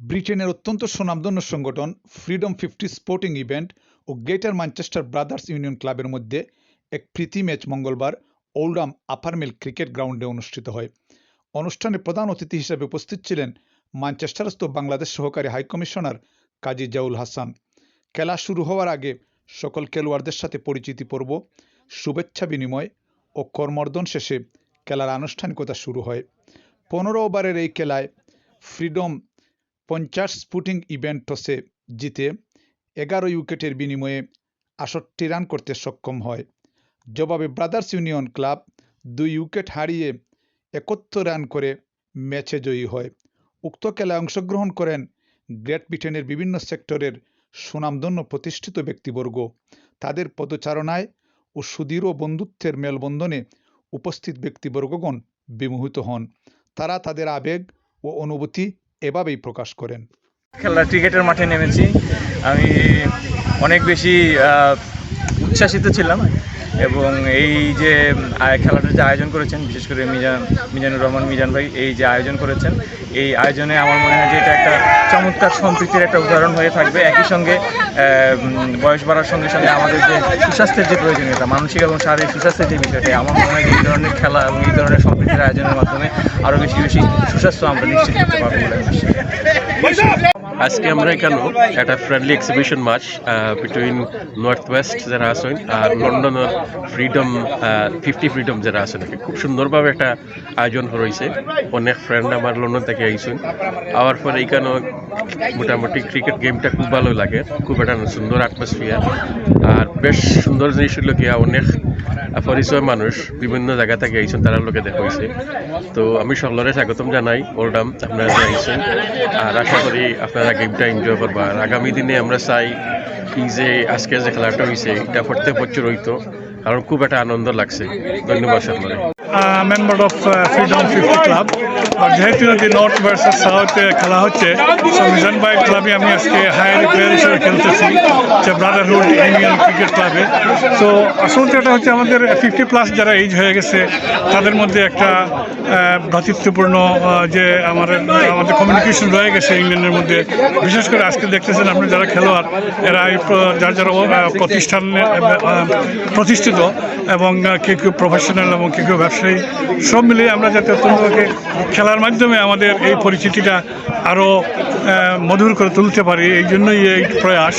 ব্রিটেনের অত্যন্ত সুনামধন্য সংগঠন ফ্রিডম ফিফটি স্পোর্টিং ইভেন্ট ও গ্রেটার ম্যানচেস্টার ব্রাদার্স ইউনিয়ন ক্লাবের মধ্যে এক প্রীতি ম্যাচ মঙ্গলবার ওল্ডাম আপার মিল ক্রিকেট গ্রাউন্ডে অনুষ্ঠিত হয়। অনুষ্ঠানে প্রধান অতিথি হিসেবে উপস্থিত ছিলেন ম্যানচেস্টারস্থ বাংলাদেশ সহকারী হাইকমিশনার কাজী জাউল হাসান। খেলা শুরু হওয়ার আগে সকল খেলোয়াড়দের সাথে পরিচিতি পর্ব, শুভেচ্ছা বিনিময় ও কর্মর্দন শেষে খেলার আনুষ্ঠানিকতা শুরু হয়। পনেরো ওভারের এই খেলায় ফ্রিডম পঞ্চাশ স্পুটিং ইভেন্ট টসে জিতে এগারো উইকেটের বিনিময়ে আষট্টি রান করতে সক্ষম হয়। জবাবে ব্রাদার্স ইউনিয়ন ক্লাব দুই উইকেট হারিয়ে একত্তর রান করে ম্যাচে জয়ী হয়। উক্ত খেলায় অংশগ্রহণ করেন গ্রেট ব্রিটেনের বিভিন্ন সেক্টরের সুনামধন্য প্রতিষ্ঠিত ব্যক্তিবর্গ। তাদের পদচারণায় ও সুদৃঢ় বন্ধুত্বের মেলবন্ধনে উপস্থিত ব্যক্তিবর্গগণ বিমোহিত হন। তারা তাদের আবেগ ও অনুভূতি এভাবেই প্রকাশ করেন। খেলা ক্রিকেটের মাঠে নেমেছি। আমি অনেক বেশি উচ্ছ্বাসিত ছিলাম। এবং এই যে খেলাটার যে আয়োজন করেছেন, বিশেষ করে মিজান, মিজানুর রহমান, মিজান ভাই, এই যে আয়োজন করেছেন, এই আয়োজনে আমার মনে হয় যে এটা একটা চমৎকার সম্প্রীতির একটা উদাহরণ হয়ে থাকবে একই সঙ্গে বয়স বাড়ার সঙ্গে সঙ্গে আমাদের যে সুস্বাস্থ্যের যে প্রয়োজনীয়তা, মানসিক এবং শারীরিক সুস্বাস্থ্যের যে বিষয়টা, আমার মনে হয় যে এই ধরনের খেলা এবং এই ধরনের সম্প্রীতির আয়োজনের মাধ্যমে আরও বেশি বেশি সুস্বাস্থ্য আমরা নিশ্চিত করতে পারব বলে। আজকে আমরা এখানে একটা friendly exhibition match between North West যারা আছেন আর লন্ডনের ফ্রিডম ফিফটি ফ্রিডম যারা আছেন খুব সুন্দরভাবে একটা আয়োজন রয়েছে অনেক ফ্রেন্ড আমার লন্ডন থেকে আইসুন আওয়ার পর এখানে মোটামুটি ক্রিকেট গেমটা খুব ভালো লাগে। খুব একটা সুন্দর অ্যাটমসফিয়ার আর বেশ সুন্দর জিনিস হলো গিয়া অনেক পরিচয় মানুষ বিভিন্ন জায়গা থেকে আইসেন তারা লোকে দেখা হয়েছে তো আমি সকলরে স্বাগতম জানাই। ওরডাম, আপনারা যে আইসেন আর আশা করি আপনারা গেমটা এনজয় করবা। আগামী দিনে আমরা চাই এই যে আজকে যে খেলাটা হয়েছে এটা প্রত্যেক বছর হইতো কারণ খুব একটা আনন্দ লাগছে। ধন্যবাদ সকলে uh, Freedom 50 Club আর যেহেতু যে নর্থ ভার্সেস সাউথ খেলা হচ্ছে সো ভাই ক্লাবে আমি আজকে হায়ার প্লেয়ার হিসেবে খেলতেছি যে ব্রাদারহুড ইউনিয়ন ক্রিকেট ক্লাবে তো আসল যেটা হচ্ছে আমাদের ফিফটি প্লাস যারা এজ হয়ে গেছে তাদের মধ্যে একটা ভ্রাতৃত্বপূর্ণ যে আমার আমাদের কমিউনিকেশন রয়ে গেছে ইংল্যান্ডের মধ্যে। বিশেষ করে আজকে দেখতেছেন আপনি যারা খেলোয়াড় এরা যার যারা প্রতিষ্ঠান আহ, প্রতিষ্ঠিত এবং কেউ কেউ প্রফেশনাল এবং কেউ কেউ ব্যবসায়ী সব মিলিয়ে আমরা যাতে অত্যন্তকে খেলার মাধ্যমে আমাদের এই পরিচিতিটা আরও মধুর করে তুলতে পারি, এই জন্যই এই প্রয়াস।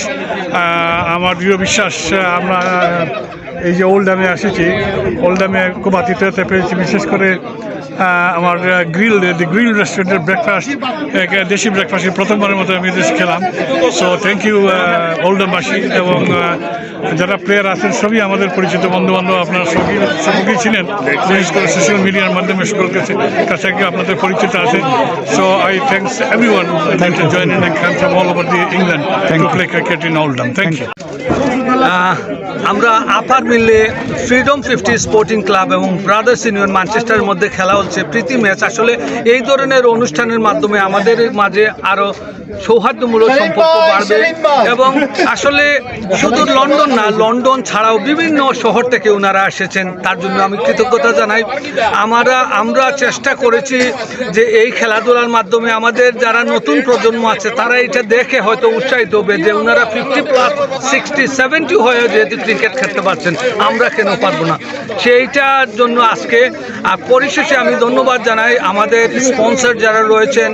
আমার দৃঢ় বিশ্বাস আমরা এই যে ওল্ড ওল্ডামে এসেছি ওল্ডামে খুব আতিথ্যতা পেয়েছি, বিশেষ করে আমার গ্রিল দি গ্রিল রেস্টুরেন্টের ব্রেকফাস্ট দেশি ব্রেকফাস্ট প্রথমবারের মতো আমি দেশে খেলাম। সো থ্যাংক ইউ ওল্ডামবাসী এবং যারা প্লেয়ার আছেন সবই আমাদের পরিচিত বন্ধু বান্ধব আপনারা সবই সকলেই ছিলেন। বিশেষ করে সোশ্যাল মিডিয়ার মাধ্যমে সকল কাছে আপনাদের পরিচিত আছে so I thanks everyone join in all over the England to play cricket in all dam thank you আমরা আপার মিলে ফ্রিডম ফিফটি স্পোর্টিং ক্লাব এবং ব্রাদার্স ইউনিয়ন ম্যানচেস্টারের মধ্যে খেলা হচ্ছে। প্রীতি ম্যাচ আসলে এই ধরনের অনুষ্ঠানের মাধ্যমে আমাদের মাঝে আরও সৌহার্দ্যমূলক সম্পর্ক বাড়বে এবং আসলে শুধু লন্ডন না লন্ডন ছাড়াও বিভিন্ন শহর থেকে ওনারা এসেছেন। তার জন্য আমি কৃতজ্ঞতা জানাই। আমরা আমরা চেষ্টা করেছি যে এই খেলাধুলার মাধ্যমে আমাদের যারা নতুন প্রজন্ম আছে তারা এটা দেখে হয়তো উৎসাহিত হবে যে ওনারা ফিফটি প্লাস সিক্সটি সেভেন্টি হয়ে যেহেতু ক্রিকেট খেলতে পারছেন আমরা কেন পারব না? সেইটার জন্য আজকে আহ, পরিশেষে আমি ধন্যবাদ জানাই আমাদের স্পন্সর যারা রয়েছেন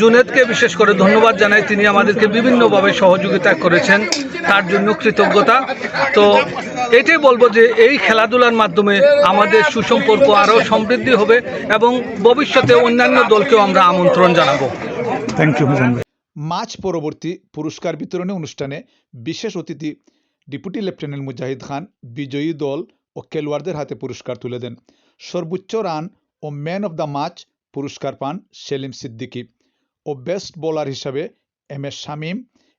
জুনেদকে বিশেষ করে ধন্যবাদ জানাই। তিনি আমাদেরকে বিভিন্নভাবে সহযোগিতা করেছেন তার জন্য কৃতজ্ঞতা। তো এটাই বলব যে এই খেলাধুলার মাধ্যমে আমাদের সুসম্পর্ক আরও সমৃদ্ধি হবে এবং ভবিষ্যতে অন্যান্য দলকেও আমরা আমন্ত্রণ জানাব। থ্যাংক ইউ মার্চ পরবর্তী পুরস্কার বিতরণী অনুষ্ঠানে বিশেষ অতিথি ডিপুটি লেফটেন্যান্ট মুজাহিদ খান, বিজয়ী দল ও খেলোয়াড়দের হাতে পুরস্কার তুলে দেন। সর্বোচ্চ রান ও ম্যান অব দ্য ম্যাচ পুরস্কার পান সেলিম সিদ্দিকী ও বেস্ট বোলার হিসাবে এম এস শামীম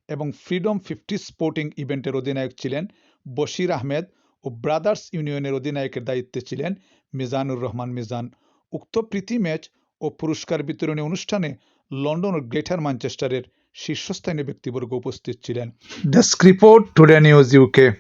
এবং ফ্রিডম ফিফটি স্পোর্টিং ইভেন্টের অধিনায়ক ছিলেন বশির আহমেদ ও ব্রাদার্স ইউনিয়নের অধিনায়কের দায়িত্বে ছিলেন মিজানুর রহমান মিজান। উক্ত প্রীতি ম্যাচ ও পুরস্কার বিতরণী অনুষ্ঠানে লন্ডন ও গ্রেটার ম্যানচেস্টারের শীর্ষস্থানীয় ব্যক্তিবর্গ উপস্থিত ছিলেন। Desk report, Today News UK.